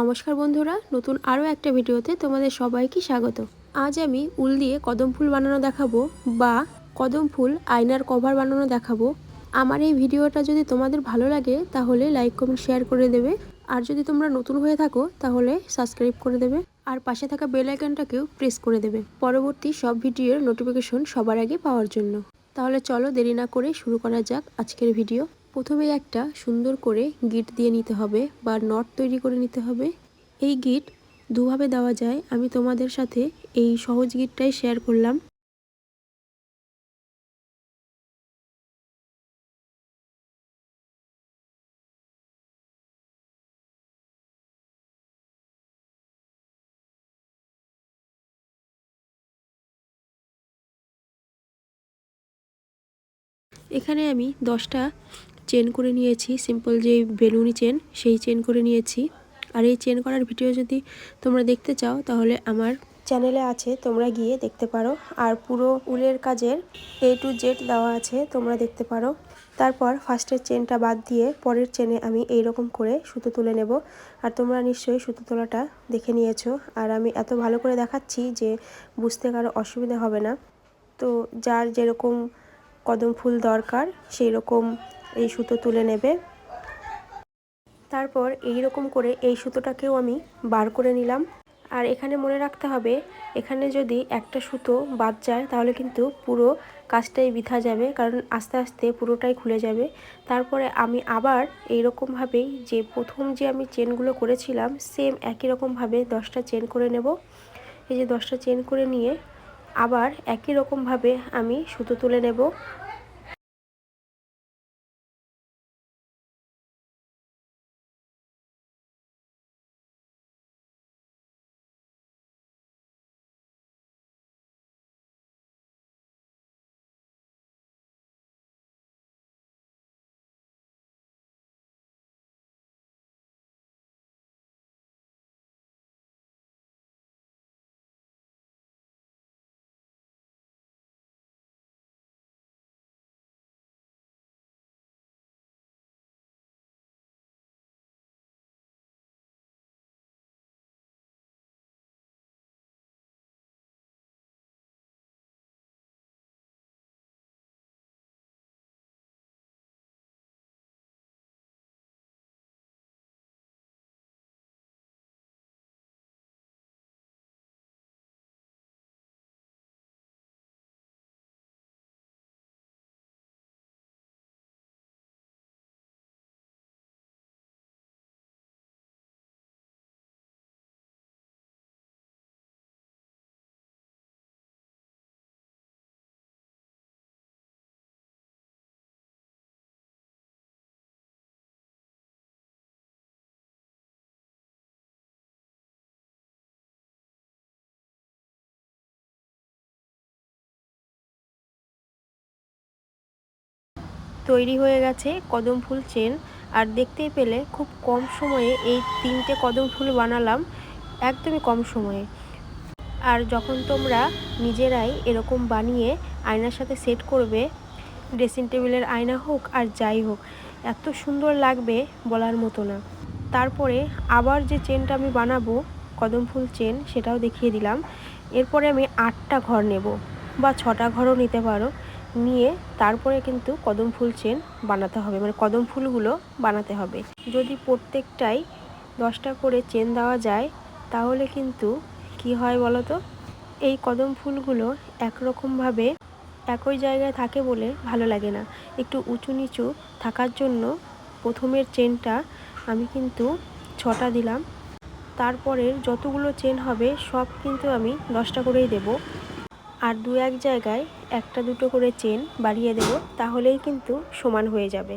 নমস্কার বন্ধুরা, নতুন আরও একটা ভিডিওতে তোমাদের সবাইকে স্বাগত। আজ আমি উল দিয়ে কদম ফুল বানানো দেখাবো বা কদম ফুল আয়নার কভার বানানো দেখাবো। আমার এই ভিডিওটা যদি তোমাদের ভালো লাগে, তাহলে লাইক, কমেন্ট, শেয়ার করে দেবে। আর যদি তোমরা নতুন হয়ে থাকো, তাহলে সাবস্ক্রাইব করে দেবে। আর পাশে থাকা বেল আইকনটাকেও প্রেস করে দেবে। পরবর্তী সব ভিডিওর নোটিফিকেশন সবার আগে পাওয়ার জন্য। তাহলে চলো দেরি না করে শুরু করা যাক আজকের ভিডিও। প্রথমে একটা সুন্দর করে গিট দিয়ে নিতে হবে বা নট তৈরি করে নিতে হবে। এই গিট দুভাবে দেওয়া যায়। আমি তোমাদের সাথে এই সহজ গিটটাই শেয়ার করলাম। এখানে আমি দশটা চেন করে নিয়েছি সিম্পল যে বেলুনি চেন সেই চেন করে নিয়েছি। আর এই চেন করার ভিডিও যদি তোমরা দেখতে চাও, তাহলে আমার চ্যানেলে আছে, তোমরা গিয়ে দেখতে পারো। আর পুরো উলের কাজের এ টু জেড দেওয়া আছে, তোমরা দেখতে পারো। তারপর ফার্স্টের চেনটা বাদ দিয়ে পরের চেনে আমি এই রকম করে সুতো তুলে নেব। আর তোমরা নিশ্চয়ই সুতো তোলাটা দেখে নিয়েছো। আর আমি এত ভালো করে দেখাচ্ছি যে বুঝতে কারও অসুবিধা হবে না। তো যার যেরকম কদম ফুল দরকার সেই রকম এই সুতো তুলে নেবে। তারপর এই রকম করে এই সুতোটাকেও আমি বার করে নিলাম। আর এখানে মনে রাখতে হবে, এখানে যদি একটা সুতো বাদ যায়, তাহলে কিন্তু পুরো কাজটাই বিথা যাবে, কারণ আস্তে আস্তে পুরোটাই খুলে যাবে। তারপরে আমি আবার এই রকমভাবেই যে প্রথম যে আমি চেনগুলো করেছিলাম সেম একই রকমভাবে দশটা চেন করে নেব। এই যে দশটা চেন করে নিয়ে আবার একই রকমভাবে আমি সুতো তুলে নেব। তৈরি হয়ে গেছে কদম ফুল চেন। আর দেখতেই পেলে খুব কম সময়ে এই তিনটে কদম ফুল বানালাম একদমই কম সময়ে। আর যখন তোমরা নিজেরাই এরকম বানিয়ে আয়নার সাথে সেট করবে, ড্রেসিং টেবিলের আয়না হোক আর যাই হোক, এত সুন্দর লাগবে বলার মতো না। তারপরে আবার যে চেনটা আমি বানাবো, কদম ফুল চেন, সেটাও দেখিয়ে দিলাম। এরপরে আমি আটটা ঘর নেব বা ছটা ঘরও নিতে পারো। নিয়ে তারপরে কিন্তু কদম ফুল চেন বানাতে হবে। মানে কদম ফুলগুলো বানাতে হবে। যদি প্রত্যেকটাই দশটা করে চেন দেওয়া যায়, তাহলে কিন্তু কি হয় বলো তো এই কদম ফুলগুলো একরকমভাবে একই জায়গায় থাকে বলে ভালো লাগে না। একটু উঁচু নিচু থাকার জন্য প্রথমের চেনটা আমি কিন্তু ছটা দিলাম। তারপরের যতগুলো চেন হবে, সব কিন্তু আমি দশটা করেই দেব। আর দু এক জায়গায় একটা দুটো করে চেন বাড়িয়ে দেব, তাহলেই কিন্তু সমান হয়ে যাবে।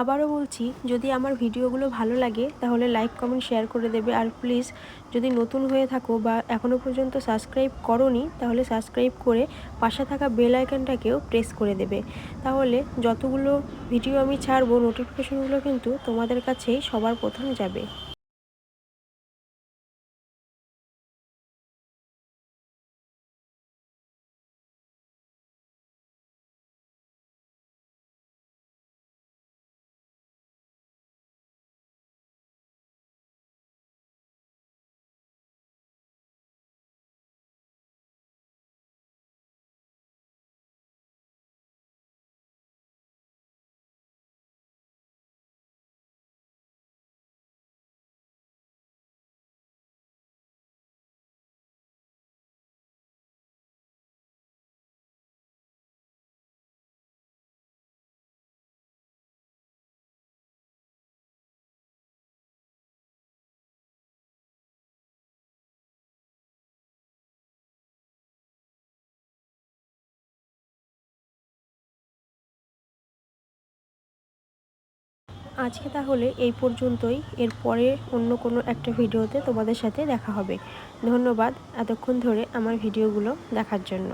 আবারও বলছি, যদি আমার ভিডিওগুলো ভালো লাগে, তাহলে লাইক, কমেন্ট, শেয়ার করে দেবে। আর প্লিজ, যদি নতুন হয়ে থাকো বা এখনও পর্যন্ত সাবস্ক্রাইব করনি, তাহলে সাবস্ক্রাইব করে পাশে থাকা বেল আইকনটাকেও প্রেস করে দেবে। তাহলে যতগুলো ভিডিও আমি ছাড়বো, নোটিফিকেশনগুলো কিন্তু তোমাদের কাছেই সবার প্রথম যাবে। আজকে তাহলে এই পর্যন্তই। এরপরে অন্য কোনো একটা ভিডিওতে তোমাদের সাথে দেখা হবে। ধন্যবাদ এতক্ষণ ধরে আমার ভিডিওগুলো দেখার জন্য।